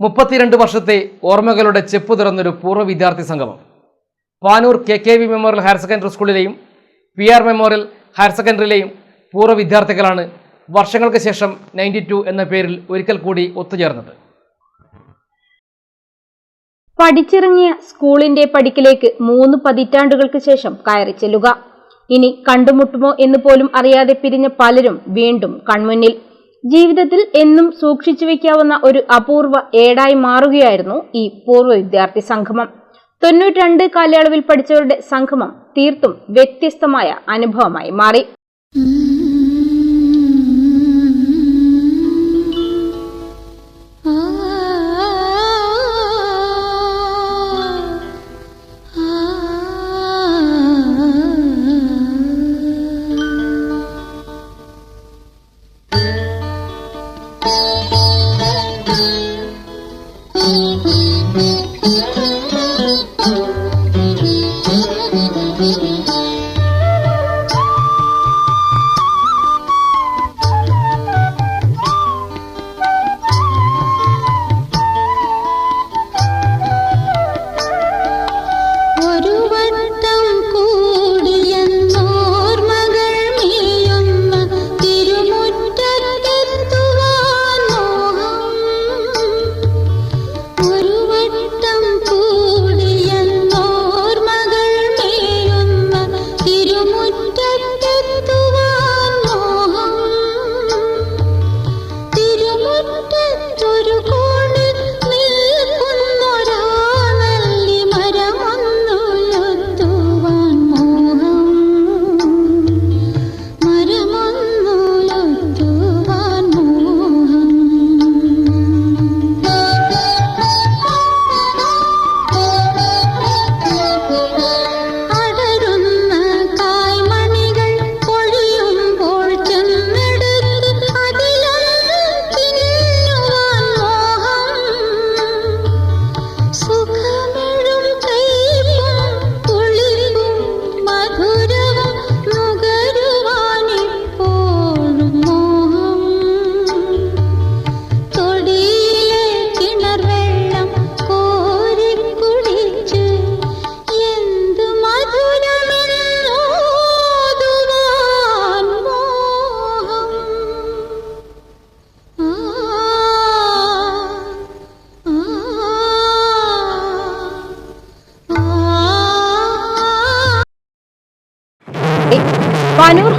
മുപ്പത്തിരണ്ട് വർഷത്തെ ഓർമ്മകളുടെ ചെപ്പ് തുറന്നൊരു പൂർവ വിദ്യാർത്ഥി സംഗമം. Panoor K K V memorial higher secondary സ്കൂളിലെയും P R memorial higher സെക്കൻഡറിയിലെയും പൂർവ വിദ്യാർത്ഥികളാണ് വർഷങ്ങൾക്ക് ശേഷം നയന്റി ടു എന്ന പേരിൽ ഒരിക്കൽ കൂടി ഒത്തുചേർന്നത്. പഠിച്ചിറങ്ങിയ സ്കൂളിന്റെ പടിക്കിലേക്ക് മൂന്ന് പതിറ്റാണ്ടുകൾക്ക് ശേഷം കയറി ചെല്ലുക. ഇനി കണ്ടുമുട്ടുമോ എന്ന് പോലും അറിയാതെ പിരിഞ്ഞ പലരും വീണ്ടും കൺമുന്നിൽ. ജീവിതത്തിൽ എന്നും സൂക്ഷിച്ചു വെക്കാവുന്ന ഒരു അപൂർവ ഏടായി മാറുകയായിരുന്നു ഈ പൂർവ വിദ്യാർത്ഥി സംഗമം. തൊണ്ണൂറ്റി രണ്ട് കാലയളവിൽ പഠിച്ചവരുടെ സംഗമം തീർത്തും വ്യത്യസ്തമായ അനുഭവമായി മാറി.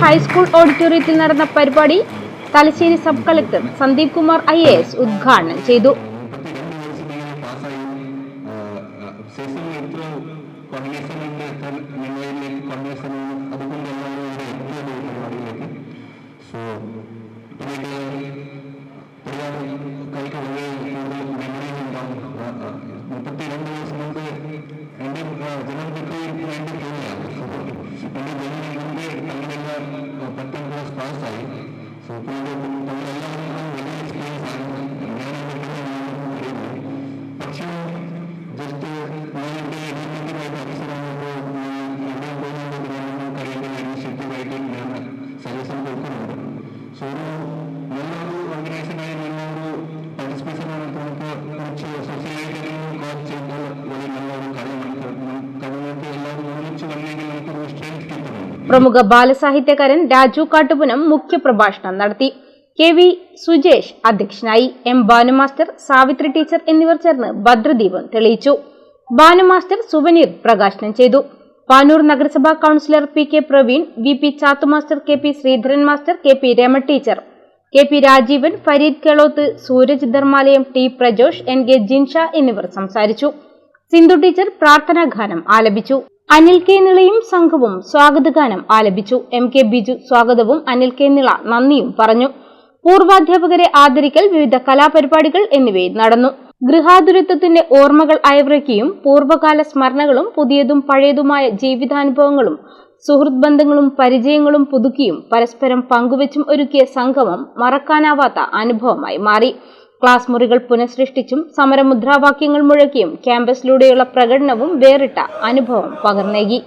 ഹൈസ്കൂൾ ഓഡിറ്റോറിയത്തിൽ നടന്ന പരിപാടി Thalassery sub collector Sandeep Kumar I ഉദ്ഘാടനം ചെയ്തു. പ്രമുഖ ബാലസാഹിത്യകാരൻ രാജു കാട്ടുപുനം മുഖ്യപ്രഭാഷണം നടത്തി. കെ വി സുജേഷ് അധ്യക്ഷനായി. എം ഭാനുമാസ്റ്റർ സാവിത്രി ടീച്ചർ എന്നിവർ ചേർന്ന് ഭദ്രദീപം തെളിയിച്ചു. ഭാനുമാസ്റ്റർ സുവനീർ പ്രകാശനം ചെയ്തു. പാനൂർ നഗരസഭാ councillor P K Praveen V P ചാത്തുമാസ്റ്റർ K P Sreedharan master K P Rama teacher. K P Rajeevan Fareed Keloth Sooraj Dharmalayam T Prajosh N K Jinsha എന്നിവർ സംസാരിച്ചു. സിന്ധു ടീച്ചർ പ്രാർത്ഥനാ ഗാനം ആലപിച്ചു. അനിൽ കെ നിളയും സംഘവും സ്വാഗതഗാനം ആലപിച്ചു. എം കെ ബിജു സ്വാഗതവും അനിൽ കെ നിള നന്ദിയും പറഞ്ഞു. പൂർവാധ്യാപകരെ ആദരിക്കൽ വിവിധ കലാപരിപാടികൾ എന്നിവയിൽ നടന്നു. ഗൃഹാതുരത്വത്തിന്റെ ഓർമ്മകൾ അയവിറക്കിയും പൂർവകാല സ്മരണകളും പുതിയതും പഴയതുമായ ജീവിതാനുഭവങ്ങളും സുഹൃത് ബന്ധങ്ങളും പരിചയങ്ങളും പുതുക്കിയും പരസ്പരം പങ്കുവച്ചും ഒരുക്കിയ സംഗമം മറക്കാനാവാത്ത അനുഭവമായി മാറി. ക്ലാസ് മുറികൾ പുനഃസൃഷ്ടിച്ചും സമരമുദ്രാവാക്യങ്ങൾ മുഴക്കിയും ക്യാമ്പസിലൂടെയുള്ള പ്രകടനവും വേറിട്ട അനുഭവം പകർന്നേകി.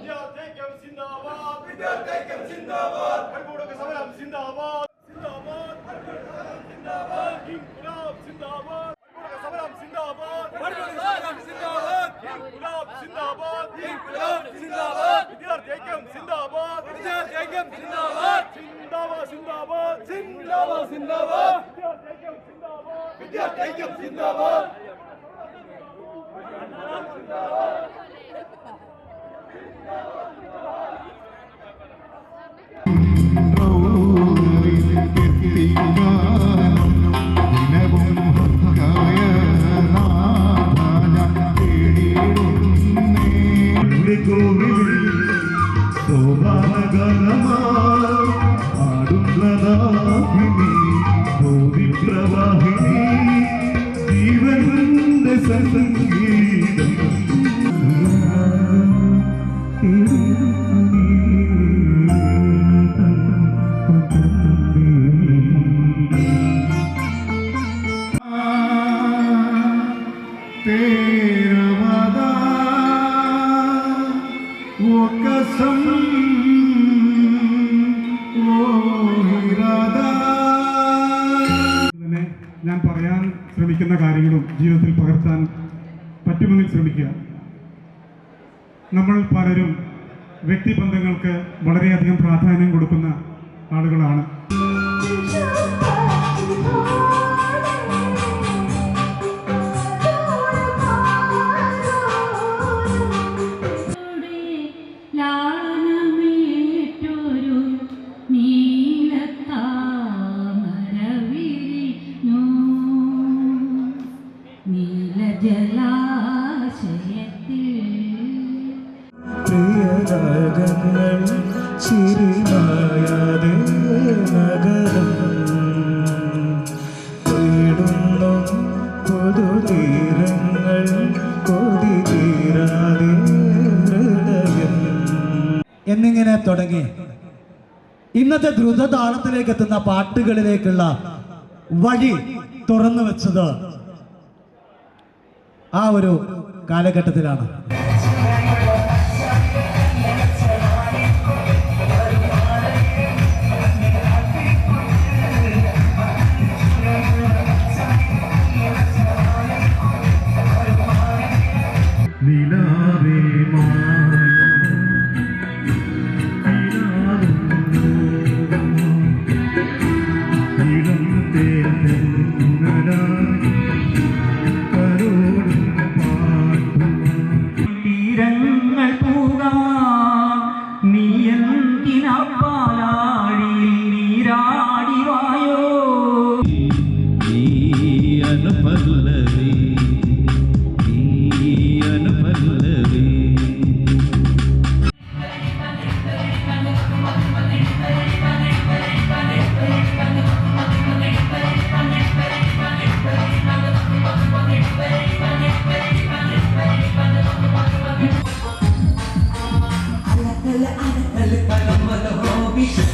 പ്രവാഹിനി ഞാൻ പറയാൻ ശ്രമിക്കുന്ന കാര്യങ്ങളും ജീവിതത്തിൽ പകർത്താൻ പറ്റുമെങ്കിൽ ശ്രമിക്കുക. നമ്മൾ പലരും വ്യക്തിബന്ധങ്ങൾക്ക് വളരെയധികം പ്രാധാന്യം കൊടുക്കുന്ന ആളുകളാണ്. ചിരിമായാതെ നഗരം തീരാതെ എന്നിങ്ങനെ തുടങ്ങി ഇന്നത്തെ ദ്രുതതാളത്തിലേക്ക് എത്തുന്ന പാട്ടുകളിലേക്കുള്ള വഴി തുറന്നു വെച്ചത് ആ ഒരു കാലഘട്ടത്തിലാണ്. നീലാവേ മാ we should